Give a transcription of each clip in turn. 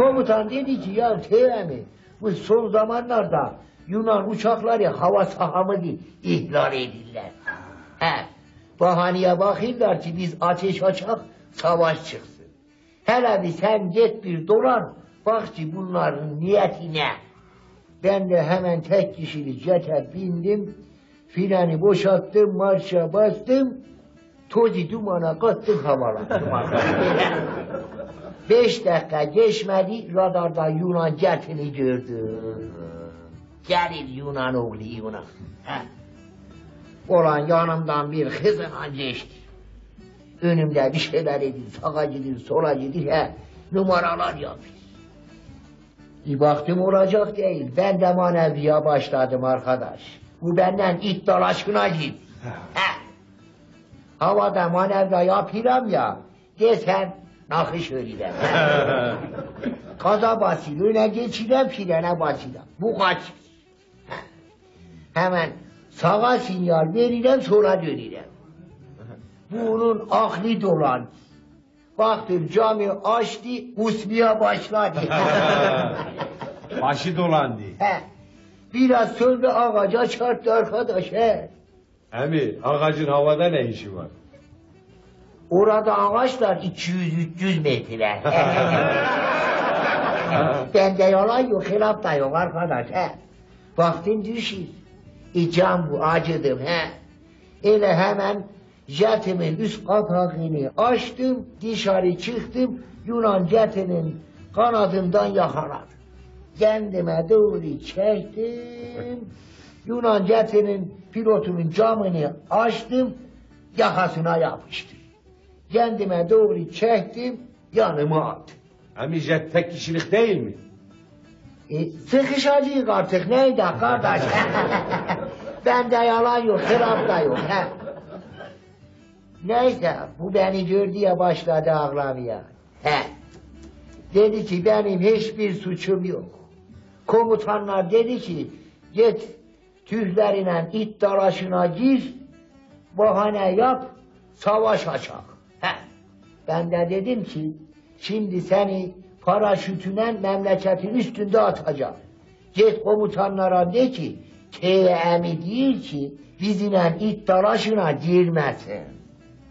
Komutan dedi ki ya Teyemi bu son zamanlarda Yunan uçakları hava sahamızı ihlal edirler. He, bahaneye bakırlar ki biz ateş açak savaş çıksın. Hele bir sen git bir dolan bak ki bunların niyeti ne? Ben de hemen tek kişili jete bindim. Freni boşalttım, marşa bastım. Tozi dumana kattım havalandım. Beş dakika geçmedi radarda Yunan jetini gördüm. Gelir Yunan oğlu Yunan. Heh. Olan yanımdan bir kızına geçti. Önümde bir şeyler edin, sağa gidin, sola gidin, he, numaralar yapıyor. Bir baktım olacak değil. Ben de maneviye başladım arkadaş. Bu benden it dalaşkına git. He. Havada manevra yapıram ya. Desen nakış öyle. Kaza basıyla öne geçirem frene basıyla. Bu kaç. He. Hemen sağa sinyal verirem sonra dönürem. Bunun aklı dolan. Baktım camı açtı, usmaya başladı. Başı dolandı. He. Biraz sonra ağaca çarptı arkadaş he. Emi ağacın havada ne işi var? Orada ağaçlar 200-300 metre. Bende yalan yok, hilaf da yok arkadaş he. Baktım düşür. E cam bu acıdım he. Öyle hemen jetimin üst kapağını açtım, dışarı çıktım, Yunan jetinin kanadından yakaladım. Kendime doğru çektim, Yunan jetinin pilotunun camını açtım, yakasına yapıştım. Kendime doğru çektim, yanıma attım. Emi jet tek kişilik değil mi? E, sıkışacağız artık neydi kardeş? Bende yalan yok, hırap da yok. He. Neyse bu beni gördü ya başladı ağlamaya. He. Dedi ki benim hiçbir suçum yok. Komutanlar dedi ki git tühlerine it dalaşına gir, bahane yap, savaş açak. Ben de dedim ki şimdi seni paraşütüne memleketin üstünde atacağım. Git komutanlara de ki TM'i değil ki bizimle it dalaşına girmesin.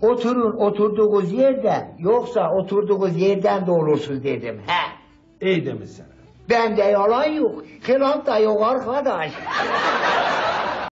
Oturun oturduğunuz yerde yoksa oturduğunuz yerden de olursunuz dedim. He. İyi demişsin. Bende yalan yok. Hilaf da yok arkadaş.